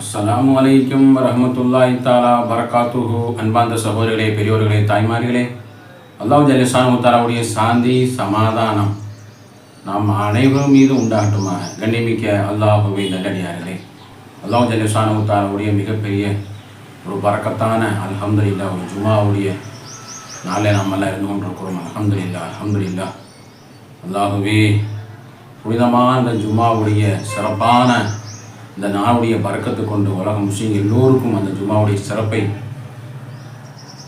அஸ்லாம் வலைக்கம் வரஹ்மத்துல்லாஹி தாலா பரகாத்துஹு அன்பார்ந்த சகோதரிகளே பெரியோர்களே தாய்மார்களே அல்லாஹ் ஜல்லிசானு சாந்தி சமாதானம் நாம் அனைவரும் மீது உண்டாகட்டுமா கண்ணிமிக்க அல்லாஹுவை நல்லடியார்களே அல்லாஹ் ஜல்லிசானு மிகப்பெரிய ஒரு பறக்கத்தான அல்ஹம்துலில்லாஹ் ஒரு ஜுமாவுடைய நாளே நாம் இருந்து கொண்டிருக்கிறோம். அல்ஹம்துலில்லாஹ் அல்ஹம்துலில்லாஹ். அல்லாஹுவே புனிதமான ஜுமாவுடைய சிறப்பான இந்த நாளுடைய பறக்கத்தை கொண்டு உலக முஸ்லீம் எல்லோருக்கும் அந்த ஜுமாவுடைய சிறப்பை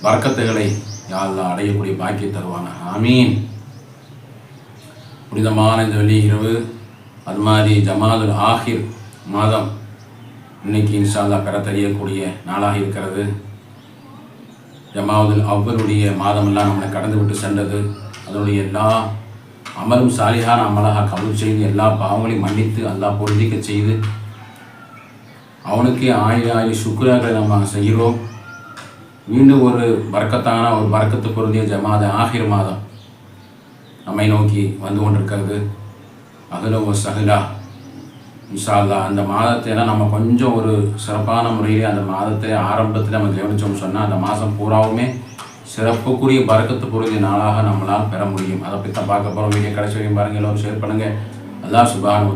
பறக்கத்துகளை யாரெல்லாம் அடையக்கூடிய பாக்கிய தருவாங்க ஆமீன். புனிதமான இந்த வெள்ளி இரவு அது மாதிரி ஜமாதுல் ஆஹிர் மாதம் இன்னைக்கு இன்ஷால்லா பெற தெரியக்கூடிய நாளாக இருக்கிறது. ஜமாவுதுல் அவ்வருடைய மாதமெல்லாம் நம்மளை கடந்து விட்டு சென்றது. அதனுடைய எல்லா அமலும் சாலிகான அமலாக கபூல் செய்து எல்லா பாவங்களையும் மன்னித்து அல்லா பொருந்திக்க செய்து அவனுக்கே ஆயிரம் ஆயிரம் சுக்குராக்களை நம்ம செய்கிறோம். மீண்டும் ஒரு பறக்கத்தான ஒரு பறக்கத்து பொருந்திய ஜமாத ஆகிர் மாதம் நம்மை நோக்கி வந்து கொண்டிருக்கிறது. அதில் ஒரு சகுலா. இன்ஷா அந்த மாதத்தை எல்லாம் நம்ம கொஞ்சம் ஒரு சிறப்பான முறையில் அந்த மாதத்தை ஆரம்பத்தில் நம்ம கவனித்தோம்னு சொன்னால் அந்த மாதம் பூராவுமே சிறப்புக்குரிய பறக்கத்து பொருந்திய நாளாக நம்மளால் பெற முடியும். அதை பற்றி தான் பார்க்க போகிறோம் வீடியோ கடைசி வரையும் பாருங்கள் எல்லோரும் ஷேர் பண்ணுங்கள் அதான் சுபானு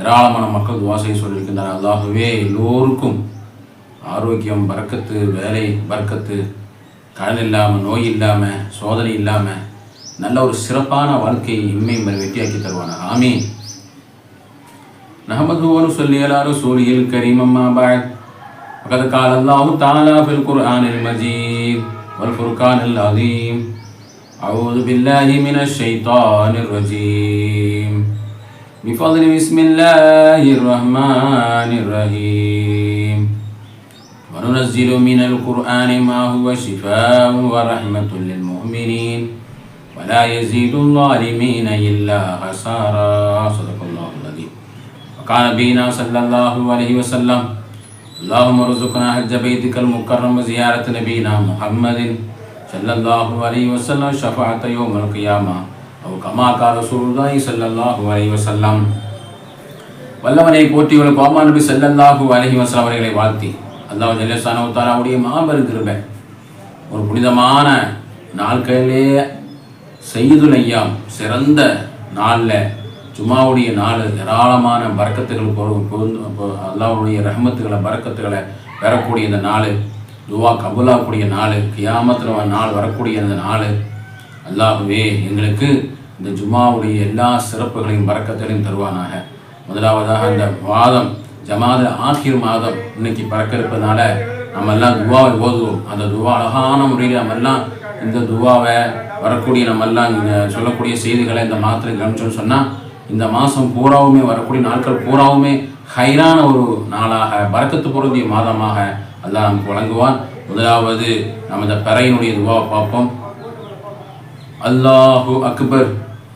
ஏராளமான மக்கள் துவாசை சொல்லியிருக்கின்றனர் அல்லாஹுவே எல்லோருக்கும் ஆரோக்கியம் பறக்கத்து வேலை பறக்கத்து கடன் இல்லாமல் நோய் இல்லாமல் சோதனை இல்லாமல் நல்ல ஒரு சிறப்பான வாழ்க்கையை இம்மை மறு வெற்றியாக்கி தருவானா ஆமீன் نحمده ونصلي على رسوله الكريم أما بعد فقد قال الله تعالى في القرآن المجيد والفرقان العظيم أعوذ بالله من الشيطان الرجيم بفضل بسم الله الرحمن الرحيم. وننزل من القرآن ما هو شفاء ورحمة للمؤمنين. ولا يزيد الظالمين إلا خسارا. صدق الله العظيم. وقال نبينا صلى الله عليه وسلم اللهم ارزقنا حج بيتك المكرم وزيارة نبينا محمد صلى الله عليه وسلم شفاعة يوم القيامة. அவ் கமாக்கா ரசூலுல்லாஹி சல்லல்லாஹு அலைஹி வஸல்லம். வல்லவனை போற்றியவர்கள் கோமா நபி சல்லல்லாஹு அலைஹி வஸல்லம் அவர்களை வாழ்த்தி. அல்லாஹ் ஜல்லசானு தாலாவுடைய மாபெரும் கிருபை. ஒரு புனிதமான நாட்களிலே செய்துல் ஐயாம் சிறந்த நாளில் சும்மாவுடைய நாள் ஏராளமான பறக்கத்துகள் அல்லாவுடைய ரஹமத்துகளை பறக்கத்துகளை பெறக்கூடிய இந்த நாள் துவா கபுலாக்கூடிய நாள் கியாமத்தில் நாள் வரக்கூடிய அந்த நாள் அல்லாஹுவே எங்களுக்கு இந்த ஜுமாவுடைய எல்லா சிறப்புகளையும் பறக்கத்தையும் தருவானாக. முதலாவதாக அந்த மாதம் ஜமாத ஆகிர் மாதம் இன்னைக்கு பறக்க இருப்பதனால நம்ம எல்லாம் துவாவை ஓதுவோம். அந்த துவா அழகான முறையில் நம்ம எல்லாம் இந்த துவாவை வரக்கூடிய நம்ம எல்லாம் இங்கே சொல்லக்கூடிய செய்திகளை இந்த மாதத்தில் கவனிச்சோம்னு சொன்னால் இந்த மாதம் பூராவுமே வரக்கூடிய நாட்கள் பூராவுமே ஹைரான ஒரு நாளாக பறக்கத்து பொருந்திய மாதமாக அல்லாஹ் நமக்கு வழங்குவான். முதலாவது நம்ம இந்த பெறையினுடைய துவாவை பார்ப்போம். அல்லாஹு அக்பர்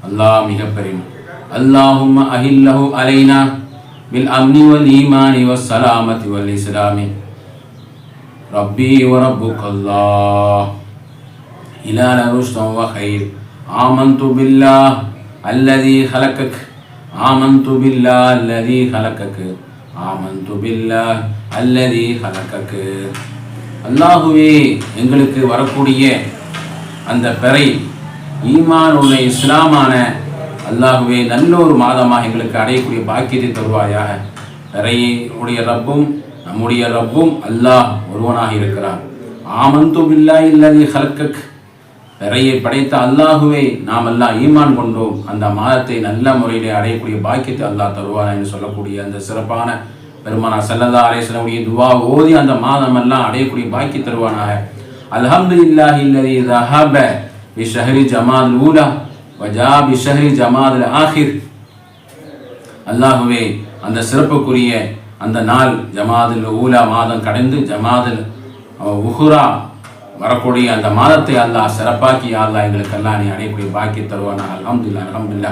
அல்லாஹ் மிக பெரியவன் அல்லாஹும் அஹில்லஹு அலைனா பில் அம்னி வல் ஈமானி வஸ் சலாமதி வல் இஸ்லாமி ரப்பி வ ரப்புக் அல்லாஹ் இலா லருஷ்தம் வ ஹைர் ஆமந்து பில்லாஹ் அல்லதி ஹலக்கக் ஆமந்து பில்லாஹ் அல்லதி ஹலக்கக் ஆமந்து பில்லாஹ் அல்லதி ஹலக்கக் அல்லாஹுவே எங்களுக்கு வரக்கூடிய அந்த பெறை ஈமான் உள்ள இஸ்லாமான அல்லாஹுவே நல்ல ஒரு மாதமாக எங்களுக்கு அடையக்கூடிய பாக்கியத்தை தருவாயாக. நிறைய உடைய ரப்பும் நம்முடைய ரப்பும் அல்லாஹ் ஒருவனாக இருக்கிறான். ஆமந்து பில்லா இல்லதி ஹலக்கக் பிறையை படைத்த அல்லாஹுவே நாம் எல்லாம் ஈமான் கொண்டோம். அந்த மாதத்தை நல்ல முறையிலே அடையக்கூடிய பாக்கியத்தை அல்லாஹ் தருவார் என்று சொல்லக்கூடிய அந்த சிறப்பான பெருமானா செல்லதா அலேஸ்வரமுடைய துவா ஓதி அந்த மாதம் எல்லாம் அடையக்கூடிய பாக்கி தருவானாக. அல்ஹம்து இல்லாஹி இல்லதி ரஹப பி ஷஹரி ஜமால் ஊலா வஜா பி ஜமால் ஆஹிர் அல்லாஹுவே அந்த சிறப்புக்குரிய அந்த நாள் ஜமாதில் ஊலா மாதம் கடந்து ஜமாதில் உஹுரா வரக்கூடிய அந்த மாதத்தை அல்லாஹ் சிறப்பாக்கி அல்லாஹ் எங்களுக்கு எல்லாம் நீ அடையக்கூடிய பாக்கி தருவானா அலமதுல்லா அலமதுல்லா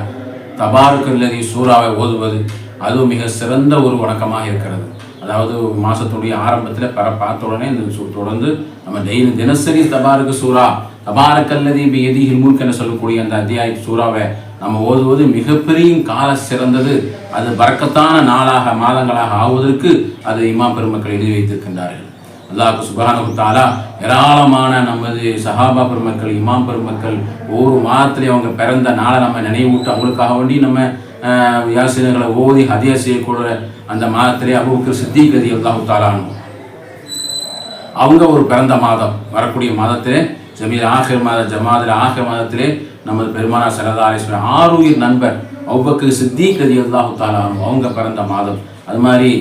தபாருக்குள்ளதி சூறாவை ஓதுவது அதுவும் மிக சிறந்த ஒரு வணக்கமாக இருக்கிறது. அதாவது மாதத்துடைய ஆரம்பத்தில் பர பார்த்த உடனே இந்த சு- தொடர்ந்து நம்ம டெய்லி தினசரி தபாருக்கு சூறா தபாரக்கல்லதி எதி முல்க் என சொல்லக்கூடிய அந்த அத்தியாய சூறாவை நம்ம ஓதுவது மிகப்பெரிய கால சிறந்தது. அது பறக்கத்தான நாளாக மாதங்களாக ஆவதற்கு அதை இமாம் பெருமக்கள் எழுதி வைத்திருக்கின்றார்கள். அல்லாஹ் சுபஹானஹு ஏராளமான நமது சஹாபா பெருமக்கள் இமாம் பெருமக்கள் ஒவ்வொரு மாதத்திலே அவங்க பிறந்த நாளை நம்ம நினைவூட்டு அவங்களுக்காக வேண்டி நம்ம ஆஹ், யாசினர்களை ஓதி ஹதியா செய்யக்கூட அந்த மாதத்திலே அபுபக்கர் சித்திகதி ரதி அல்லாஹு தாலானும் அவங்க ஒரு பிறந்த மாதம் வரக்கூடிய மாதத்திலே ஜமீர் ஆஹிர் மாத ஜமாதில் ஆஹிர் மாதத்திலே நமது பெருமானா சரதா அலிஸ்வரர் ஆறுயிர் நண்பர் அவ்வக்கு சித்திக் ரதி அல்லாஹு தாலானு அவங்க பிறந்த மாதம். அது மாதிரி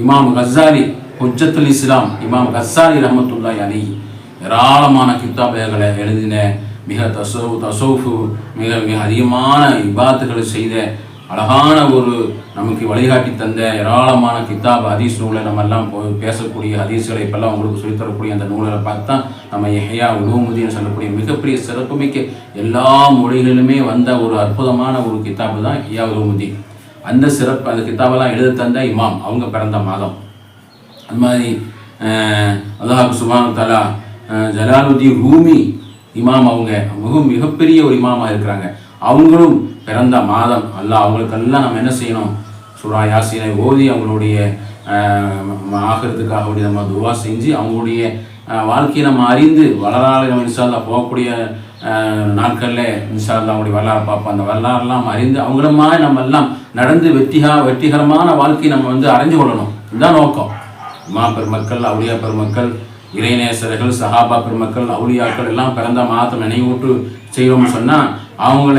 இமாம் கசாலி ஹொஜத்துல் இஸ்லாம் இமாம் கசாலி ரஹமத்துல்லாஹி அலி ஏராளமான கித்தாபுகளை எழுதின மிக தசோ தசோஃபு மிக மிக அதிகமான விபாத்துகளை செய்த அழகான ஒரு நமக்கு வழிகாட்டி தந்த ஏராளமான கித்தாப் ஹதீஸ் நூலை நம்ம எல்லாம் பேசக்கூடிய ஹதீஸ்களை இப்பெல்லாம் உங்களுக்கு சொல்லித் தரக்கூடிய அந்த நூலை பார்த்தா நம்ம எஹையா உலோமுதின்னு சொல்லக்கூடிய மிகப்பெரிய சிறப்புமிக்க எல்லா மொழிகளிலுமே வந்த ஒரு அற்புதமான ஒரு கித்தாபு தான் எஹ்யா உலோமுதி அந்த சிறப்பு அந்த கித்தாபெல்லாம் எழுத தந்த இமாம் அவங்க பிறந்த மாதம். அது மாதிரி அல்லாஹ் சுபான் தலா ஜலாலுதீன் ரூமி இமாம் அவங்க மிக மிகப்பெரிய ஒரு இமாமாக இருக்கிறாங்க. அவங்களும் பிறந்த மாதம் அல்ல அவங்களுக்கெல்லாம் நம்ம என்ன செய்யணும்? சுரா யாசினை ஓதி அவங்களுடைய ஆகிறதுக்காக நம்ம துவா செஞ்சு அவங்களுடைய வாழ்க்கையை நம்ம அறிந்து வளரால நம்ம இன்ஷால்லா போகக்கூடிய நாட்களில் நாட்கள்ல இன்ஷால்லா அவங்களுடைய வரலாறு பார்ப்போம். அந்த வரலாறுலாம் அறிந்து அவங்கள மாதிரி நம்ம எல்லாம் நடந்து வெற்றிகா வெற்றிகரமான வாழ்க்கையை நம்ம வந்து அறிஞ்சு கொள்ளணும். இதுதான் நோக்கம். இமா பெருமக்கள் அவுளியா பெருமக்கள் இறைநேசர்கள் சஹாபா பெருமக்கள் அவுளியாக்கள் எல்லாம் பிறந்த மாதம் நினைவூட்டு செய்வோம்னு சொன்னால் அவங்கள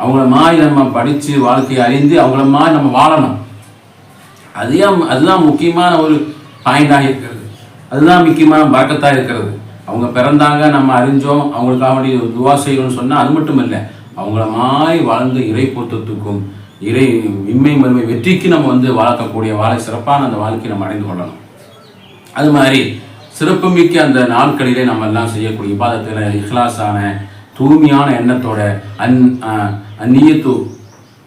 அவங்கள மாதிரி நம்ம படித்து வாழ்க்கையை அறிந்து அவங்கள மாதிரி நம்ம வாழணும். அதுதான் அதுதான் முக்கியமான ஒரு பாயிண்டாக இருக்கிறது. அதுதான் முக்கியமான பழக்கத்தாக இருக்கிறது. அவங்க பிறந்தாங்க நம்ம அறிஞ்சோம் அவங்களுக்காக வேண்டி துவா செய்யணும்னு சொன்னால் அது மட்டும் இல்லை அவங்கள மாதிரி வாழ்ந்து இறை பொருத்தத்துக்கும் இறை இம்மை மறுமை வெற்றிக்கு நம்ம வந்து வளர்க்கக்கூடிய வாழை சிறப்பான அந்த வாழ்க்கையை நம்ம அடைந்து கொள்ளணும். அது மாதிரி சிறப்புமிக்க அந்த நாட்களிலே நம்ம எல்லாம் செய்யக்கூடிய இபாதத்தில் இஹ்லாஸான தூய்மையான எண்ணத்தோட அந் அந்நியத்து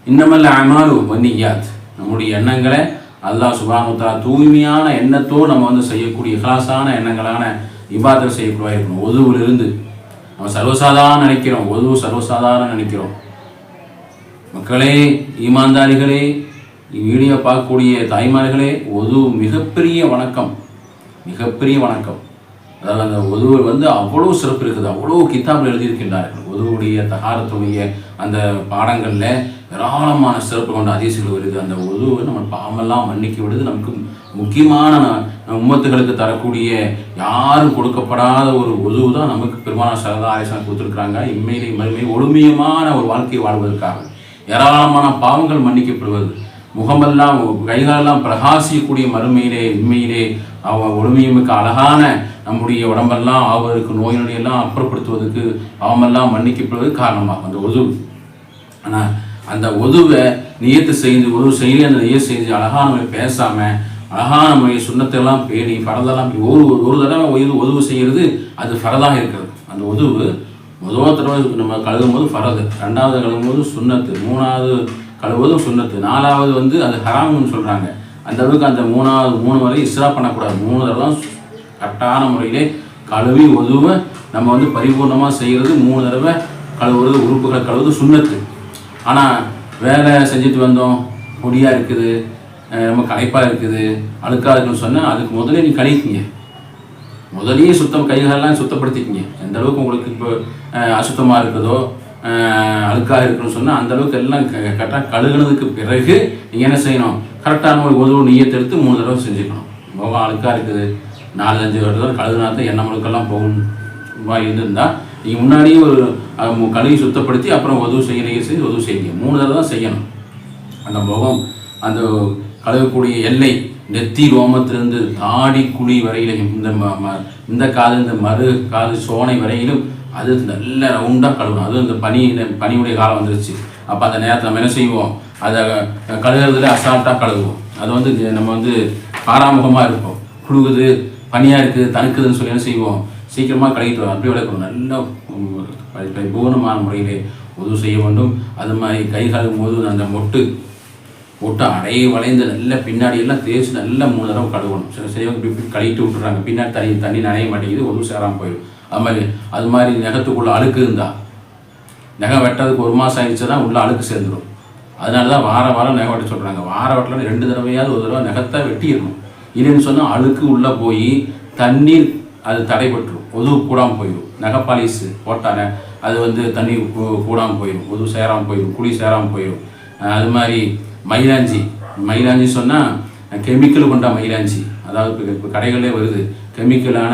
இன்னமல்ல அமாலு வன்னியாத். நம்முடைய எண்ணங்களை அல்லாஹ் சுபானுத்தா தூய்மையான எண்ணத்தோடு நம்ம வந்து செய்யக்கூடிய ஹலாசான எண்ணங்களான இபாதம் செய்யக்கூடிய இருக்கணும். ஒதுவிலிருந்து நம்ம சர்வசாதாரண நினைக்கிறோம். ஒதுவு சர்வசாதாரண நினைக்கிறோம். மக்களே ஈமான்தாரிகளே வீடியோ பார்க்கக்கூடிய தாய்மார்களே ஒது மிகப்பெரிய வணக்கம். மிகப்பெரிய வணக்கம். அதாவது அந்த ஒதுவு வந்து அவ்வளோ சிறப்பு இருக்குது. அவ்வளோ கித்தாபில் எழுதியிருக்கின்றார்கள் ஒதுவுடைய தகாரத்துடைய அந்த பாடங்களில் ஏராளமான சிறப்பு கொண்ட அதிசயங்கள் வருது. அந்த ஒதுவை நம்ம பாமெல்லாம் மன்னிக்க விடுது. நமக்கு முக்கியமான உம்மத்துகளுக்கு தரக்கூடிய யாரும் கொடுக்கப்படாத ஒரு உதவு தான் நமக்கு பெருமான சரதா ஆலேசன் கொடுத்துருக்குறாங்க. இம்மையிலே மறுமையை ஒழுமையமான ஒரு வாழ்க்கையை வாழ்வதற்காக. ஏராளமான பாவங்கள் மன்னிக்கப்படுவது. முகமெல்லாம் கைகளெல்லாம் பிரகாசிக்கக்கூடிய மறுமையிலே இம்மையிலே அவ ஒழுமையுமிக்க அழகான நம்முடைய உடம்பெல்லாம் ஆவதற்கு நோய் நொடியெல்லாம் அப்புறப்படுத்துவதற்கு அவமெல்லாம் மன்னிக்கப்படுவது காரணமாகும். அந்த உதவு ஆனால் அந்த ஒதுவை நியத்து செய்து ஒரு செய்து அந்த நியத்து செய்து அழகான முறை பேசாமல் அழகான முறை சுண்ணத்தெல்லாம் பேணி பரதெல்லாம் ஒரு ஒரு தடவை உயிர் உதவு செய்கிறது அது ஃபரதாக இருக்கிறது. அந்த உதவு முதல் தடவை நம்ம கழுவும் போது ஃபரது ரெண்டாவது கழுவும் போது சுண்ணத்து மூணாவது கழுவுவதும் சுண்ணத்து நாலாவது வந்து அது ஹராம்னு சொல்கிறாங்க அந்த அளவுக்கு அந்த மூணாவது மூணு வரை இஸ்ரா பண்ணக்கூடாது. மூணு தடவை கரெக்டான முறையிலே கழுவி உதவ நம்ம வந்து பரிபூர்ணமாக செய்கிறது மூணு தடவை கழுவுறது உறுப்புகளை கழுவுறது சுண்ணத்து. ஆனால் வேலை செஞ்சுட்டு வந்தோம் பொடியாக இருக்குது நம்ம ரொம்ப களைப்பாக இருக்குது அழுக்காக இருக்குன்னு சொன்னால் அதுக்கு முதல்ல நீ கழிக்குங்க முதலையே சுத்தம் கைகளெல்லாம் சுத்தப்படுத்திக்கிங்க. எந்த அளவுக்கு உங்களுக்கு இப்போ அசுத்தமாக இருக்குதோ அழுக்காக இருக்குன்னு சொன்னால் அந்த அளவுக்கு எல்லாம் கரெக்டாக கழுகுனதுக்கு பிறகு நீங்கள் என்ன செய்யணும்? கரெக்டான ஒரு உதவு நீயத்தை எடுத்து மூணு தடவை செஞ்சுக்கணும். முகம் அழுக்காக இருக்குது நாலு அஞ்சு தடவை கழுகுனா தான் எண்ணெய் முழுக்கெல்லாம் போகும் இருந்தால் நீங்கள் முன்னாடியே ஒரு கழுவி சுத்தப்படுத்தி அப்புறம் உதவு செய்ய செய்து உதவு செய்யுங்க. மூணு தடவை தான் செய்யணும். அந்த முகம் அந்த கழுவக்கூடிய எல்லை நெத்தி ரோமத்திலிருந்து தாடி குழி வரையிலும் இந்த ம- ம- இந்த காது இந்த மறு காது சோனை வரையிலும் அது நல்ல ரவுண்டாக கழுவணும். அதுவும் இந்த பனி பனியுடைய காலம் வந்துருச்சு. அப்போ அந்த நேரத்தில் நம்ம என்ன செய்வோம்? அதை கழுவுறதுல அசால்ட்டாக கழுவுவோம். அது வந்து நம்ம வந்து பாராமுகமாக இருப்போம். குழுகுது பனியாக இருக்குது தணுக்குதுன்னு சொல்லி என்ன செய்வோம்? சீக்கிரமாக கழுவிட்டு வரும் அப்படி விளக்கணும் நல்லா பரிபூர்ணமான முறையிலே உதவு செய்ய வேண்டும். அது மாதிரி கை காலும் போது அந்த மொட்டு போட்டு அடைய வளைந்து நல்ல பின்னாடி எல்லாம் தேய்ச்சி நல்லா மூணு தடவை கழுவணும். சில சிலவங்க இப்படி இப்படி கழிட்டு விட்டுறாங்க. பின்னாடி தண்ணி தண்ணி நனைய மாட்டேங்குது உதவு சேராமல் போயிடும். அது மாதிரி அது மாதிரி நகத்துக்குள்ளே அழுக்கு இருந்தா நகை வெட்டதுக்கு ஒரு மாதம் ஆயிடுச்சுன்னா உள்ள அழுக்கு சேர்ந்துடும் அதனால தான் வார வாரம் நகை வெட்ட சொல்கிறாங்க வார வெட்டலாம் ரெண்டு தடவையாவது ஒரு தடவை நகத்தை வெட்டிடணும். இல்லைன்னு சொன்னால் அழுக்கு உள்ளே போய் தண்ணீர் அது தடைபட்டுரும். ஒது கூடாமல் போயிடும் நகை பாலிஸ் போட்டானே அது வந்து தண்ணி கூடாமல் போயிடும் ஒது சேராமல் போயிடும் குழி சேராமல் போயிடும் அது மாதிரி மயிலாஞ்சி. மயிலாஞ்சி சொன்னால் கெமிக்கல் கொண்ட மயிலாஞ்சி. அதாவது இப்போ இப்போ கடைகளே வருது. கெமிக்கலான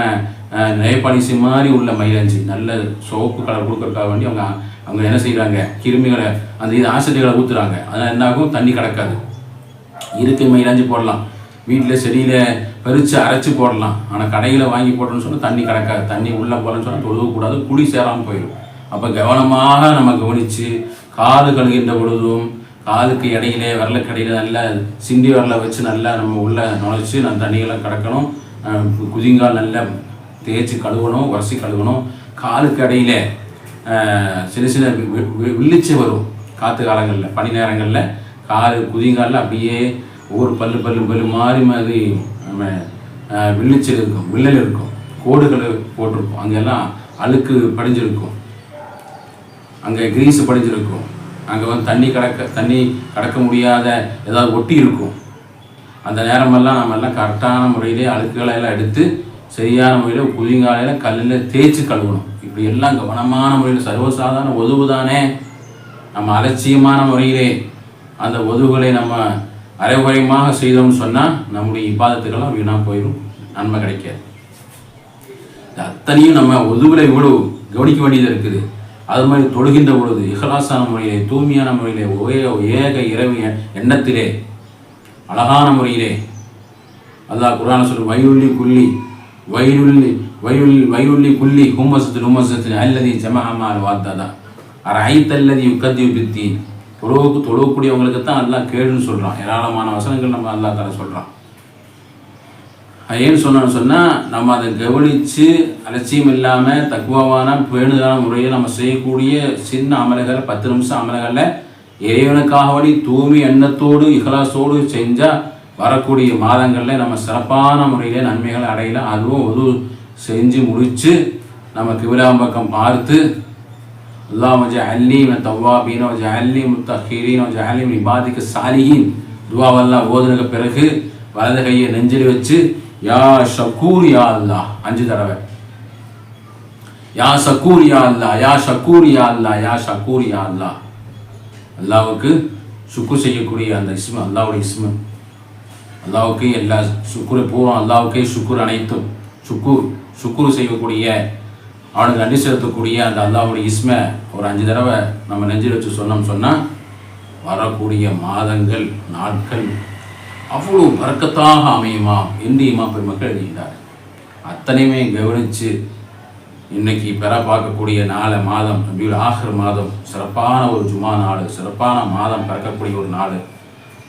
நெய்பாலிசி மாதிரி உள்ள மயிலாஞ்சி. நல்ல சோப்பு கலர் கொடுக்கறதுக்காக வேண்டி அவங்க அவங்க என்ன செய்கிறாங்க கிருமிகளை அந்த இது ஆசிரியர்களை ஊற்றுறாங்க அதனால் என்ன ஆகும் தண்ணி கிடக்காது இருக்கு மயிலாஞ்சி போடலாம். வீட்டில் செடியில் பறித்து அரைச்சி போடலாம். ஆனால் கடையில் வாங்கி போட்டோம்னு சொன்னால் தண்ணி கிடக்காது தண்ணி உள்ளே போகலன்னு சொன்னால் தொழுவக்கூடாது குழி சேராமல் போயிடும் அப்போ கவனமாக நம்ம கவனித்து காது கழுகின்ற பொழுதும் காதுக்கு இடையிலே வரலக்கடையில் நல்லா சிண்டி விரலை வச்சு நல்லா நம்ம உள்ளே நுழைச்சி நம்ம தண்ணிகளை கிடக்கணும். குதிங்கால் நல்லா தேய்ச்சி கழுவணும் உரசி கழுவணும். காலுக்கு இடையில சின்ன சின்ன வில்லிச்சு வரும். காற்று காலங்களில் பனி நேரங்களில் கால் குதிங்காலில் அப்படியே ஒவ்வொரு பல்லு பல்லு பல்லு மாறி மாதிரி நம்ம வில்லிச்சல் இருக்கும் வில்லல் இருக்கும். கோடுகள் போட்டிருக்கும் அங்கெல்லாம் அழுக்கு படிஞ்சிருக்கும். அங்கே கிரீஸ் படிஞ்சிருக்கும். அங்கே வந்து தண்ணி கடக்க தண்ணி கடக்க முடியாத ஏதாவது ஒட்டி இருக்கும். அந்த நேரமெல்லாம் நம்ம எல்லாம் கரெக்டான முறையிலே அழுக்குகளை எல்லாம் எடுத்து சரியான முறையில் புதிங்காலையில் கல்லில் தேய்ச்சி கழுவணும். இப்படி எல்லாம் கவனமான முறையில் சர்வசாதாரண உதவு தானே. நம்ம அலட்சியமான முறையிலே அந்த உதவுகளை நம்ம அரைகுறையமாக செய்தோம்னு சொன்னால் நம்முடைய இப்பாதத்துக்கெல்லாம் வீணாக போயிடும் நன்மை கிடைக்காது. அத்தனையும் நம்ம ஒதுவிலை இவ்வளவு கவனிக்க வேண்டியது இருக்குது. அது மாதிரி தொழுகின்ற பொழுது இஹலாசான முறையிலே தூய்மையான முறையிலே ஒரே ஏக இரவு எண்ணத்திலே அழகான முறையிலே அல்லாஹ் குரான சொல்லு வயலுள்ளி குள்ளி வயலுள்ளி வயலுள்ளி வயலுள்ளி குள்ளி ஹும்மசத்து நும்மசத்து அல்லதி ஜமஹமால் வாத்தாதா. அரை ஐத்தல்லதி யுக்கத்தி பித்தி தொழுவுக்கு தொழுவக்கூடியவங்களுக்கு தான் அல்லாஹ் கேடுன்னு சொல்கிறான் ஏராளமான வசனங்கள் நம்ம அல்லா தர சொல்கிறான் ஏன்னு ஏன் சொன்னோன்னு சொன்னால் நம்ம அதை கவனித்து அலட்சியம் இல்லாமல் தக்குவாவான பேணுதான முறையில் நம்ம செய்யக்கூடிய சின்ன அமல்களை பத்து நிமிஷம் அமல்களை இறைவனுக்காக வேண்டி தூய்மை எண்ணத்தோடு இகலாசோடு செஞ்சால் வரக்கூடிய மாதங்களில் நம்ம சிறப்பான முறையில் நன்மைகளை அடையலாம் அதுவும் ஒரு செஞ்சு முடித்து நம்ம கிபிலாம்பக்கம் பார்த்து அல்லாஹ் ஜஹல்லி தவாபீனோ ஜஹல்லி முத்தஹீரீனோ ஜஹலிம் இபாதிக்கு சாலிஹின் துவாவெல்லாம் ஓதுனுக்கு பிறகு வலது கையை நெஞ்சில் வச்சு யா ஷக்கூர் யா அல்லா அஞ்சு தடவை. யா சக்கூர் யா அல்லா யா ஷக்கூர் யா அல்லா யா ஷக்கூர் யா அல்லா அல்லாவுக்கு சுக்கு செய்யக்கூடிய அந்த இஸ்மு அல்லாவுடைய இஸ்மு. அல்லாவுக்கு எல்லா சுக்குரை பூரா அல்லாவுக்கே சுக்குர் அனைத்தும். சுக்குர் சுக்குர் செய்யக்கூடிய அவனுக்கு நன்றி செலுத்தக்கூடிய அந்த அல்லாவுடைய இஸ்மை ஒரு அஞ்சு தடவை நம்ம நெஞ்சில் வச்சு சொன்னோம் சொன்னால் வரக்கூடிய மாதங்கள் நாட்கள் அவ்வளோ வர்க்கத்தாக அமையுமா என்று இமா பெருமக்கள் எழுதுகிறார் அத்தனையுமே கவனித்து இன்னைக்கு பெற பார்க்கக்கூடிய நாலு மாதம் அப்படியே ஆஹர் மாதம் சிறப்பான ஒரு ஜுமா நாள் சிறப்பான மாதம் பிறக்கக்கூடிய ஒரு நாள்.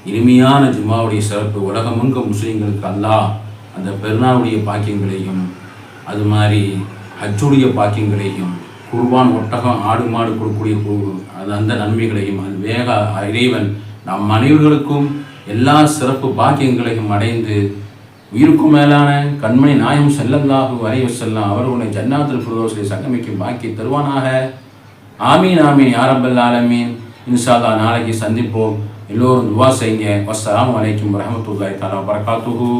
இனிமையான ஜுமாவுடைய சிறப்பு உலகமெங்க முஸ்லீம்களுக்கு அல்லாஹ் அந்த பெருநாளுடைய பாக்கியங்களையும் அது மாதிரி ஹஜ்ஜுடைய பாக்கியங்களையும் குர்பான் ஒட்டகம் ஆடு மாடு கொடுக்கக்கூடிய அது அந்த நன்மைகளையும் அது வேக இறைவன் நம் அனைவர்களுக்கும் எல்லா சிறப்பு பாக்கியங்களையும் அடைந்து உயிருக்கும் மேலான கண்மணி நாயம் செல்லல்லாஹு அலைஹி வஸல்லம் அவர்களுடைய ஜன்னாத்தில் ஃபிர்தௌஸிலே சங்கமிக்கும் பாக்கி தருவானாக. ஆமீன் ஆமீன். யாரபல்ல ஆலமீன். இன்ஷா நாளைக்கு சந்திப்போம். எல்லோரும் துவா செய்யுங்க. வஸ்ஸலாமு வரைக்கும் வரஹ்மத்துல்லாஹி தாலா வபரகாத்துஹு.